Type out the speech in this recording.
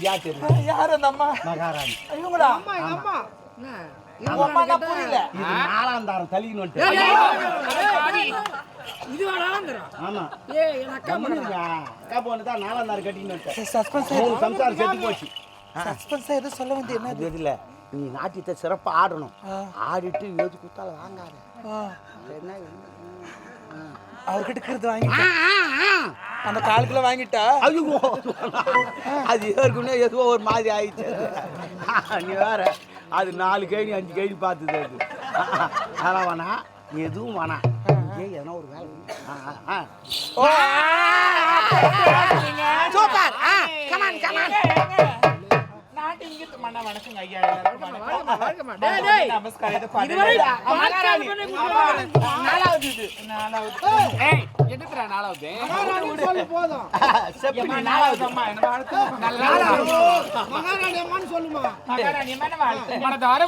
யார் தெரியும் யார் அந்த அம்மா? மகாராணி. இவங்களா? அம்மா எங்க அம்மா? என்ன? உங்க அம்மா நான் புரியல. இது நாலாம் தாரம் தலின்னு வந்துட்டு இது வேணாங்கிறா ஆமா. ஏய் என் அக்கா கம்முனுங்க. அக்கா பொண்ணு தான் நாலாம் தாரம் கட்டின்னு வந்துட்டேன் சஸ்பென்ஸ் மூணு சம்சாரம் செத்து போச்சு. சஸ்பென்ஸ் எதுவும் சொல்ல வேண்டிய என்ன எதுல? நீ நாட்டியத்தை சிறப்பா ஆடணும். ஆடிட்டு எழுதி கொடுத்தாலும் வாங்காத. ஆ, என்ன அவர்கிட்ட இருக்கிறது வாங்கிட்டா அந்த கால் கிலோ வாங்கிட்டா ஐயோ அது ஏற்கனவே ஏதோ ஒரு மாதிரி ஆயிடுச்சு நீ வேற அது நாலு கேணி அஞ்சு கேணி பார்த்தது அது அதெல்லாம் வேணாம் எதுவும் வேணாம் எதனா ஒரு வேலை ஆ, ஆ, ஐயா எல்லாருக்கும் வணக்கம். மனதார